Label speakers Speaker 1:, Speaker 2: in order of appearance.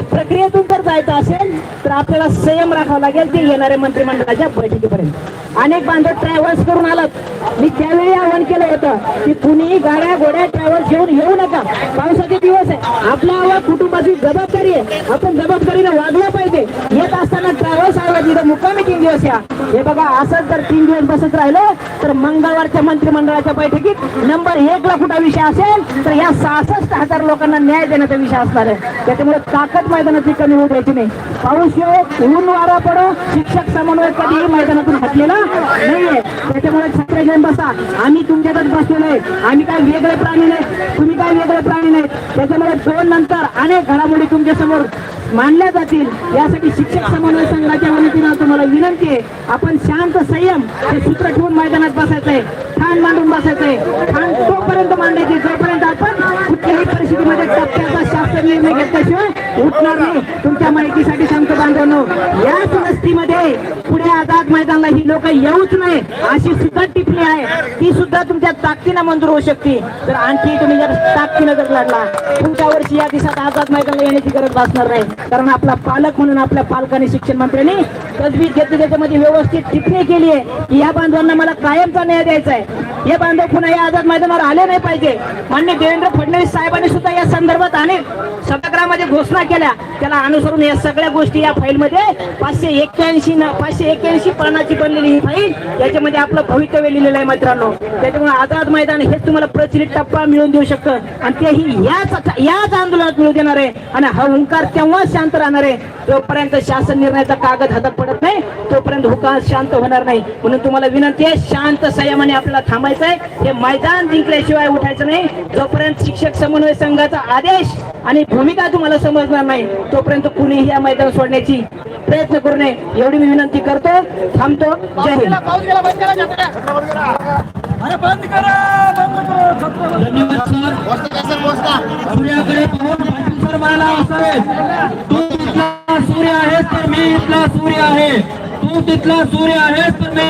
Speaker 1: या प्रक्रियेतून जर जायचं असेल तर आपल्याला संयम राखावा लागेल ते येणाऱ्या मंत्रिमंडळाच्या बैठकीपर्यंत. अनेक बांधव ट्रॅव्हल्स करून आलात. मी त्यावेळी आवाहन केलं होतं की कुणी गाड्या घोड्या ट्रॅव्हल्स घेऊन येऊ नका. पावसाचे दिवस आहे. आपल्या आवाज कुटुंबाची जबाबदारी आहे. आपण जबाबदारीने वागलं पाहिजे येत असताना ट्रॅव्हल्स आला तिथं मुक्कामी तीन दिवस या. हे बघा असंच जर तीन दिवस बसत राहिलं तर मंगळवारच्या मंत्रिमंडळाच्या बैठकीत नंबर एक ला कुठा विषय असेल तर या सहासष्ट हजार लोकांना न्याय देण्याचा विषय असणार आहे. त्याच्यामुळे ताकद मैदानाची कमी होऊ द्यायची नाही. पाऊस येऊ ऊन वारा पडो शिक्षक समन्वय कधीही मैदानातून हटलेला नाहीये. त्याच्यामुळे छत्रे घेऊन बसा. आम्ही तुमच्यातच बसलेलो आहे. आम्ही काय वेगळे प्राणी नाही तुम्ही काय वेगळे प्राणी नाही त्याच्यामुळे दोन नंतर अनेक घडामोडी तुमच्यासमोर मानल्या जातील. यासाठी शिक्षक समन्वय संघाच्या वतीनं तुम्हाला विनंती आहे. आपण शांत संयम हे सूत्र ठेवून मैदानात बसायचंय. ठाण मांडून बसायचंय. ठाण तोपर्यंत मांडायचे. जोपर्यंत आपण कुठल्याही परिस्थितीमध्ये टप्प्याचा शास्त्र निर्णय घेतल्याशिवाय उठणार नाही. तुमच्या माहितीसाठी सांगतो बांधवांनो याच वस्तीमध्ये पुढे आझाद मैदानला ही लोक येऊच नाही अशी सुद्धा टिपणी आहे. ती सुद्धा तुमच्या ताकदीनं मंजूर होऊ शकते. तर आणखी तुम्ही जर ताकदीनं जर लढला पुढच्या वर्षी या दिवसात आझाद मैदानला येण्याची गरज भासणार नाही. कारण आपला पालक म्हणून आपल्या पालकांनी शिक्षण मंत्र्यांनी तजवीज घेतली त्याच्यामध्ये व्यवस्थित टिपणी केली आहे की या बांधवांना मला कायमचा न्याय द्यायचा आहे. हे बांधव पुन्हा या आझाद मैदानावर आले नाही पाहिजे. मान्य देवेंद्र फडणवीस साहेबांनी सुद्धा या संदर्भात अनेक सभागृहामध्ये घोषणा केल्या. त्याला अनुसरून या सगळ्या गोष्टी या फाईलमध्ये पाचशे एक्क्याऐंशी पाचशे एक्क्याऐंशी पानाची बनलेली ही फाईल. याच्यामध्ये आपलं भवितव्य लिहिलेलं आहे मित्रांनो. त्याच्यामुळे आझाद मैदान हेच तुम्हाला प्रचलित टप्पा मिळून देऊ शकतं. आणि तेही याच याच आंदोलनात मिळू देणार आहे. आणि हा हुंकार तेव्हाच शांत राहणार आहे. जोपर्यंत शासन निर्णयाचा कागद हातात पडत नाही तोपर्यंत हुकार शांत होणार नाही. म्हणून तुम्हाला विनंती आहे शांत संयमाने आपल्याला थांबायचं आहे. हे मैदान जिंकल्याशिवाय उठायचं नाही. जोपर्यंत शिक्षक समन्वय संघाचा आदेश आणि भूमिका तुम्हाला समजणार नाही तोपर्यंत कुणीही या मैदान सोडण्याची प्रयत्न करू नये एवढी मी विनंती करतो. थांबतो. जय हिंद.
Speaker 2: धन्यवाद सर. सूर्याकडे पाहून पाटील सर म्हणाला असावे तू तिथला सूर्य आहेस तर मी इथला सूर्य आहे. तू तिथला सूर्य आहेस तर मी